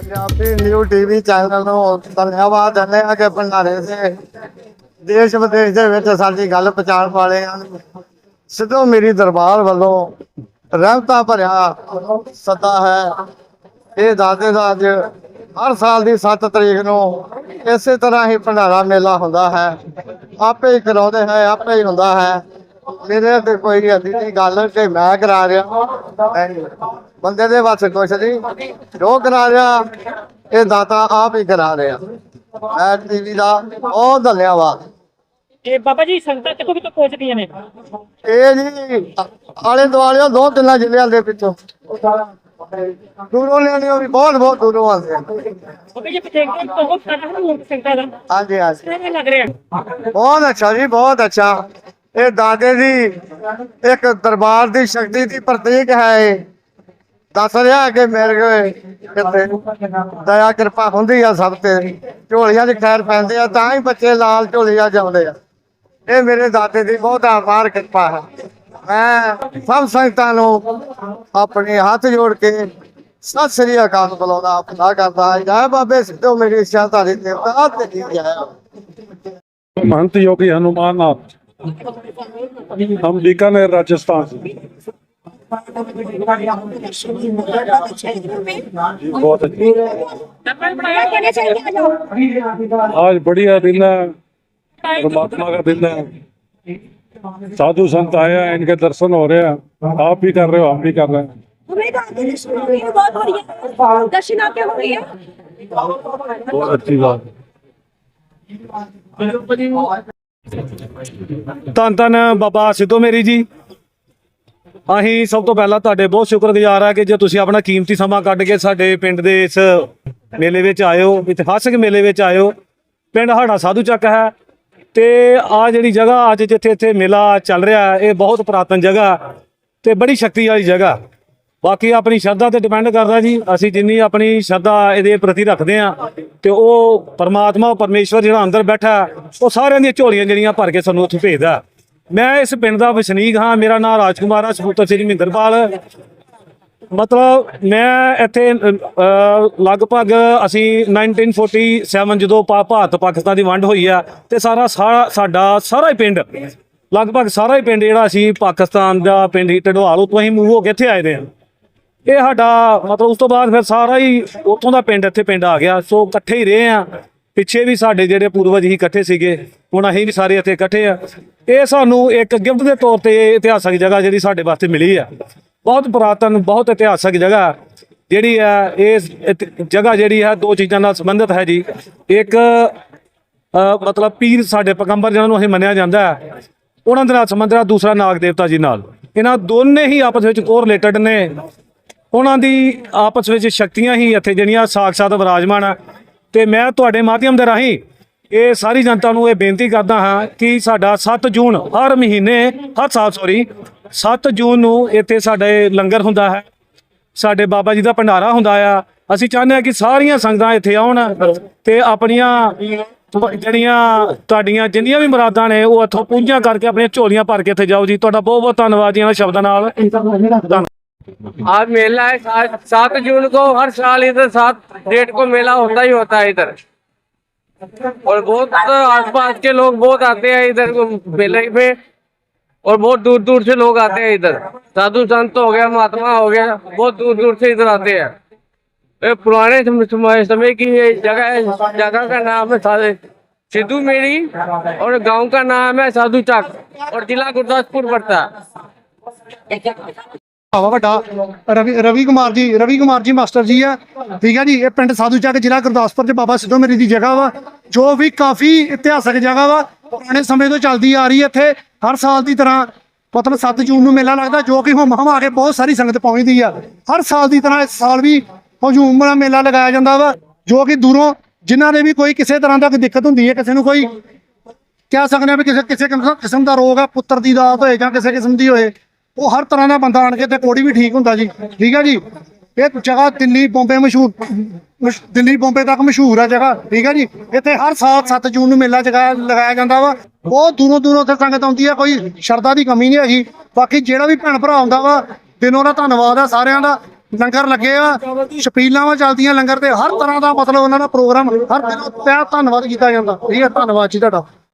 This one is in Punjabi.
ਪੰਜਾਬੀ ਨਿਊ ਟੀਵੀ ਚੈਨਲ ਨੂੰ ਧੰਨਵਾਦ ਦਿੰਦੇ ਹਾਂ ਕਿ ਭੰਡਾਰੇ ਦੇ ਦੇਸ਼ ਵਿਦੇਸ਼ ਦੇ ਵਿੱਚ ਸਾਡੀ ਗੱਲ ਪਹੁੰਚਾਉਣ ਵਾਲੇ ਹਨ। ਸਿੱਧੂ ਮੇਰੀ ਦਰਬਾਰ ਵੱਲੋਂ ਰਹਿਮਤਾਂ ਭਰਿਆ ਸੱਦਾ ਹੈ। ਇਹ ਦਾਦੇ ਦਾ ਅੱਜ ਹਰ ਸਾਲ ਦੀ 7 ਤਰੀਕ ਨੂੰ ਇਸੇ ਤਰ੍ਹਾਂ ਹੀ ਭੰਡਾਰਾ ਮੇਲਾ ਹੁੰਦਾ ਹੈ। ਆਪੇ ਹੀ ਕਰਾਉਂਦੇ ਹੈ, ਆਪੇ ਹੀ ਹੁੰਦਾ ਹੈ। ਮੇਰੇ ਤੇ ਕੋਈ ਅਦੀ ਨਹੀਂ ਗੱਲ ਕਿ ਮੈਂ ਕਰਾ ਰਿਹਾ। ਬੰਦੇ ਦੇ ਵਾਸਤੇ ਕੁਛ ਨਹੀਂ ਜੋ ਕਰਾ ਰਿਹਾ ਇਹ ਦਾਤਾ ਆਪ ਹੀ ਕਰਾ ਰਿਹਾ। ਮੈਂ ਟੀਵੀ ਦਾ ਬਹੁਤ ਧੰਨਵਾਦ ਇਹ ਬਾਬਾ ਜੀ ਸੰਗਤਾਂ ਕਿੱਥੋਂ ਕਿੱਥੋਂ ਪਹੁੰਚਦੀਆਂ ਨੇ? ਇਹ ਜੀ ਆਲੇ ਦੁਆਲੇ ਦੋ ਤਿੰਨ ਜ਼ਿਲ੍ਹਿਆਂ ਦੇ ਵਿੱਚੋਂ ਦੂਰੋਂ ਲੈਣੇ ਵੀ ਬਹੁਤ ਬਹੁਤ ਦੂਰੋਂ ਆਉਂਦੇ ਹਾਂਜੀ ਹਾਂਜੀ। ਬਹੁਤ ਅੱਛਾ ਜੀ ਬਹੁਤ ਅੱਛਾ। ਇਹ ਦਾਦੇ ਦੀ ਇੱਕ ਦਰਬਾਰ ਦੀ ਸ਼ਕਤੀ ਦੀ ਪ੍ਰਤੀਕ ਹੈ ਦੱਸ ਰਿਹਾ ਕਿ ਮੇਰੇ ਕੋਲ ਕਿਤੇ ਦਇਆ, ਕਿਰਪਾ ਹੁੰਦੀ ਆ ਸਭ ਤੇ। ਝੋਲੀਆਂ 'ਚ ਖੈਰ ਪੈਂਦੇ ਆ, ਤਾਂ ਹੀ ਬੱਚੇ ਲਾਲ ਝੋਲੀਆਂ ਜਾਂਦੇ ਆ। ਇਹ ਮੇਰੇ ਦਾਦੇ ਦੀ ਬਹੁਤ ਆਭਾਰ, ਕਿਰਪਾ ਹੈ। ਮੈਂ ਸਭ ਸੰਗਤਾਂ ਨੂੰ ਆਪਣੇ ਹੱਥ ਜੋੜ ਕੇ ਸਤਿ ਸ੍ਰੀ ਅਕਾਲ ਬੁਲਾਉਂਦਾ, ਆਪਣਾ ਕਰਦਾ। ਜੈ ਬਾਬੇ, ਸਿੱਧੋ ਮੇਰੀ ਇੱਛਾ ਧਾਰੀ ਦੇਵਤਾ ਤੇ ਜੀ ਆਇਆ। ਮਹੰਤ ਯੋਗੀ ਹਨੂਮਾਨ हम बीकानेर, राजस्थान। से बहुत आज बढ़िया दिन है। परमात्मा का दिन है। साधु संत आए हैं, इनके दर्शन हो रहे हैं। आप भी कर रहे हो, हम भी कर रहे हैं दर्शन आपके हो। बहुत अच्छी बात। ਧੰਨ ਧੰਨ ਬਾਬਾ ਸਿੱਧੂ ਮੇਰੀ ਜੀ। ਅਸੀਂ ਸਭ ਤੋਂ ਪਹਿਲਾਂ ਤੁਹਾਡੇ ਬਹੁਤ ਸ਼ੁਕਰਗੁਜ਼ਾਰ ਆ ਕਿ ਜੇ ਤੁਸੀਂ ਆਪਣਾ ਕੀਮਤੀ ਸਮਾਂ ਕੱਢ ਕੇ ਸਾਡੇ ਪਿੰਡ ਦੇ ਇਸ ਮੇਲੇ ਵਿੱਚ ਆਇਓ, ਇਤਿਹਾਸਕ ਮੇਲੇ ਵਿੱਚ ਆਇਓ। ਪਿੰਡ ਸਾਡਾ ਸਾਧੂ ਚੱਕ ਹੈ ਤੇ ਆ ਜਿਹੜੀ ਜਗ੍ਹਾ ਅੱਜ ਜਿੱਥੇ ਇੱਥੇ ਮੇਲਾ ਚੱਲ ਰਿਹਾ ਇਹ ਬਹੁਤ ਪੁਰਾਤਨ ਜਗ੍ਹਾ ਤੇ ਬੜੀ ਸ਼ਕਤੀ ਵਾਲੀ ਜਗ੍ਹਾ। ਬਾਕੀ ਆਪਣੀ ਸ਼ਰਧਾ ਤੇ ਡਿਪੈਂਡ ਕਰਦਾ ਜੀ, ਅਸੀਂ ਜਿੰਨੀ ਆਪਣੀ ਸ਼ਰਧਾ ਇਹਦੇ ਪ੍ਰਤੀ ਰੱਖਦੇ ਆ ਤੇ ਉਹ ਪਰਮਾਤਮਾ ਪਰਮੇਸ਼ਵਰ ਜਿਹੜਾ ਅੰਦਰ ਬੈਠਾ ਉਹ ਸਾਰਿਆਂ ਦੀਆਂ ਝੋਲੀਆਂ ਜਿਹੜੀਆਂ ਭਰ ਕੇ ਸਾਨੂੰ ਉੱਥੇ ਭੇਜਦਾ। ਮੈਂ ਇਸ ਪਿੰਡ ਦਾ ਵਸਨੀਕ ਹਾਂ ਮੇਰਾ ਨਾਮ ਰਾਜਕੁਮਾਰ ਆ ਸਪੂਤਰ ਸ੍ਰੀ ਮਹਿੰਦਰਪਾਲ। ਮਤਲਬ ਮੈਂ ਇੱਥੇ ਅ, ਅ, ਲਗਭਗ ਅਸੀਂ 1947 ਜਦੋਂ ਪਾ- ਭਾਰਤ ਪਾਕਿਸਤਾਨ ਦੀ ਵੰਡ ਹੋਈ ਆ ਤੇ ਸਾਰਾ ਸਾਰਾ ਸਾਡਾ ਸਾਰਾ ਹੀ ਪਿੰਡ ਲਗਭਗ ਸਾਰਾ ਹੀ ਪਿੰਡ ਜਿਹੜਾ ਅਸੀਂ ਪਾਕਿਸਤਾਨ ਦਾ ਪਿੰਡ ਹੀ ਢਡਵਾਲ ਤੋਂ ਅਸੀਂ ਮੂਵ ਹੋ ਕੇ ਇੱਥੇ ਆਏ ਦੇ ਹਾਂ। ਇਹ ਸਾਡਾ ਮਤਲਬ ਉਸ ਤੋਂ ਬਾਅਦ ਫਿਰ ਸਾਰਾ ਹੀ ਉੱਥੋਂ ਦਾ ਪਿੰਡ, ਇੱਥੇ ਪਿੰਡ ਆ ਗਿਆ। ਸੋ ਇਕੱਠੇ ਹੀ ਰਹੇ ਆ ਪਿੱਛੇ ਵੀ ਸਾਡੇ ਜਿਹੜੇ ਪੂਰਵਜ ਹੀ ਇਕੱਠੇ ਸੀਗੇ, ਹੁਣ ਅਸੀਂ ਵੀ ਸਾਰੇ ਇੱਥੇ ਇਕੱਠੇ ਆ ਇਹ ਸਾਨੂੰ ਇੱਕ ਗਿਫਟ ਦੇ ਤੌਰ ਤੇ ਇਹ ਇਤਿਹਾਸਕ ਜਗ੍ਹਾ ਜਿਹੜੀ ਸਾਡੇ ਵਾਸਤੇ ਮਿਲੀ ਆ। ਬਹੁਤ ਪੁਰਾਤਨ, ਬਹੁਤ ਇਤਿਹਾਸਕ ਜਗ੍ਹਾ ਜਿਹੜੀ ਆ ਇਸ ਇਤ- ਜਗ੍ਹਾ ਜਿਹੜੀ ਹੈ ਦੋ ਚੀਜ਼ਾਂ ਨਾਲ ਸੰਬੰਧਿਤ ਹੈ ਜੀ। ਇੱਕ ਮਤਲਬ ਪੀਰ ਸਾਡੇ ਪੈਗੰਬਰ ਜਿਹਨਾਂ ਨੂੰ ਅਸੀਂ ਮੰਨਿਆ ਜਾਂਦਾ ਹੈ, ਉਹਨਾਂ ਦੇ ਨਾਲ ਸੰਬੰਧਿਤ ਦੂਸਰਾ ਨਾਗ ਦੇਵਤਾ ਜੀ ਨਾਲ। ਇਹਨਾਂ ਦੋਨੇ ਹੀ ਆਪਸ ਵਿੱਚ ਕੋਰਿਲੇਟਡ ਨੇ। ਉਹਨਾਂ ਦੀ ਆਪਸ ਵਿੱਚ ਸ਼ਕਤੀਆਂ ਹੀ ਇੱਥੇ ਜਿਹੜੀਆਂ ਸਾਖਸ਼ਾਤ ਵਿਰਾਜਮਾਨ ਆ। ਤੇ ਮੈਂ ਤੁਹਾਡੇ ਮਾਧਿਅਮ ਦੇ ਰਾਹੀਂ ਇਹ ਸਾਰੀ ਜਨਤਾ ਨੂੰ ਇਹ ਬੇਨਤੀ ਕਰਦਾ ਹਾਂ ਕਿ ਸਾਡਾ 7 ਜੂਨ ਹਰ ਮਹੀਨੇ, ਹਰ ਸਾਲ ਸੋਰੀ 7 ਜੂਨ ਨੂੰ ਇੱਥੇ ਸਾਡੇ ਲੰਗਰ ਹੁੰਦਾ ਹੈ। ਸਾਡੇ ਬਾਬਾ ਜੀ ਦਾ ਭੰਡਾਰਾ ਹੁੰਦਾ ਆ। ਅਸੀਂ ਚਾਹੁੰਦੇ ਹਾਂ ਕਿ ਸਾਰੀਆਂ ਸੰਗਤਾਂ ਇੱਥੇ ਆਉਣ ਤੇ ਆਪਣੀਆਂ ਜਿਹੜੀਆਂ ਤੁਹਾਡੀਆਂ ਜਿੰਨੀਆਂ ਵੀ ਮੁਰਾਦਾਂ ਨੇ ਉਹ ਇੱਥੋਂ ਪੂੰਝਾਂ ਕਰਕੇ ਆਪਣੀਆਂ ਝੋਲੀਆਂ ਭਰ ਕੇ ਇੱਥੇ ਜਾਓ ਜੀ। ਤੁਹਾਡਾ ਬਹੁਤ ਬਹੁਤ ਧੰਨਵਾਦ ਜੀ ਇਹਨਾਂ ਸ਼ਬਦਾਂ ਨਾਲ। आज मेला है सात जून को हर साल इधर सात डेट को मेला होता ही होता है इधर। और बहुत आसपास के लोग बहुत आते हैं इधर मेले पे और बहुत दूर दूर से लोग आते हैं इधर। साधु संत हो गया, महात्मा हो गया, बहुत दूर दूर से इधर आते हैं। ये पुराने समय की जगह जगह का नाम है सिद्धू मेरी, और गाँव का नाम है साधु चक, और जिला गुरदासपुर पड़ता है। ਭਾਵਾ ਵੱਡਾ, ਰਵੀ ਰਵੀ ਕੁਮਾਰ ਜੀ, ਰਵੀ ਕੁਮਾਰ ਜੀ ਮਾਸਟਰ ਜੀ ਆ। ਠੀਕ ਹੈ ਜੀ, ਇਹ ਪਿੰਡ ਸਾਧੂ ਚੱਕ ਜ਼ਿਲ੍ਹਾ ਗੁਰਦਾਸਪੁਰ ਚ ਬਾਬਾ ਸਿੱਧੂ ਮੇਰੀ ਦੀ ਜਗ੍ਹਾ ਵਾ, ਜੋ ਵੀ ਕਾਫੀ ਇਤਿਹਾਸਕ ਜਗ੍ਹਾ ਵਾ, ਪੁਰਾਣੇ ਸਮੇਂ ਤੋਂ ਚੱਲਦੀ ਆ ਰਹੀ ਹੈ ਇੱਥੇ, ਹਰ ਸਾਲ ਦੀ ਤਰ੍ਹਾਂ ਮਤਲਬ 7 ਜੂਨ ਨੂੰ ਮੇਲਾ ਲੱਗਦਾ, ਜੋ ਕਿ ਹੁਮ ਹਮਾ ਕੇ ਬਹੁਤ ਸਾਰੀ ਸੰਗਤ ਪਹੁੰਚਦੀ ਆ। ਹਰ ਸਾਲ ਦੀ ਤਰ੍ਹਾਂ ਇਸ ਸਾਲ ਵੀ ਹਜੂਮ ਵਾਲਾ ਮੇਲਾ ਲਗਾਇਆ ਜਾਂਦਾ ਵਾ, ਜੋ ਕਿ ਦੂਰੋਂ ਜਿਨ੍ਹਾਂ ਨੇ ਵੀ ਕੋਈ ਕਿਸੇ ਤਰ੍ਹਾਂ ਦਾ ਕੋਈ ਦਿੱਕਤ ਹੁੰਦੀ ਹੈ, ਕਿਸੇ ਨੂੰ ਕੋਈ ਕਹਿ ਸਕਦੇ ਆ ਵੀ ਕਿਸੇ ਕਿਸੇ ਕਿਸਮ- ਕਿਸਮ ਦਾ ਰੋਗ ਆ, ਪੁੱਤਰ ਦੀ ਦਾਤ ਹੋਏ ਜਾਂ ਕਿਸੇ ਕਿਸਮ ਦੀ ਹੋਏ ਉਹ ਹਰ ਤਰ੍ਹਾਂ ਦਾ ਬੰਦਾ ਆਣ ਕੇ ਤੇ ਕੋੜੀ ਵੀ ਠੀਕ ਹੁੰਦਾ ਜੀ। ਠੀਕ ਹੈ ਜੀ? ਇਹ ਜਗ੍ਹਾ ਦਿੱਲੀ ਬੰਬੇ ਮਸ਼ਹੂਰ, ਮਸ਼- ਦਿੱਲੀ ਬੰਬੇ ਤੱਕ ਮਸ਼ਹੂਰ ਆ ਜਗ੍ਹਾ। ਠੀਕ ਹੈ ਜੀ? ਇੱਥੇ ਹਰ ਸਾਲ 7 ਜੂਨ ਨੂੰ ਮੇਲਾ ਜਗਾਇਆ ਲਗਾਇਆ ਜਾਂਦਾ ਵਾ। ਬਹੁਤ ਦੂਰੋਂ ਦੂਰੋਂ ਉੱਥੇ ਸੰਗਤ ਆਉਂਦੀ ਆ, ਕੋਈ ਸ਼ਰਧਾ ਦੀ ਕਮੀ ਨਹੀਂ ਹੈਗੀ। ਬਾਕੀ ਜਿਹੜਾ ਵੀ ਭੈਣ ਭਰਾ ਆਉਂਦਾ ਵਾ, ਦਿਨੋਂ ਦਾ ਧੰਨਵਾਦ ਆ ਸਾਰਿਆਂ ਦਾ। ਲੰਗਰ ਲੱਗੇ ਆ, ਛਪੀਲਾਂ ਵਾ ਚੱਲਦੀਆਂ ਲੰਗਰ ਤੇ। ਹਰ ਤਰ੍ਹਾਂ ਦਾ ਮਤਲਬ ਉਹਨਾਂ ਦਾ ਪ੍ਰੋਗਰਾਮ, ਹਰ ਦਿਨ ਤਹਿ ਧੰਨਵਾਦ ਕੀਤਾ ਜਾਂਦਾ। ਠੀਕ ਹੈ ਧੰਨਵਾਦ ਜੀ ਤੁਹਾਡਾ।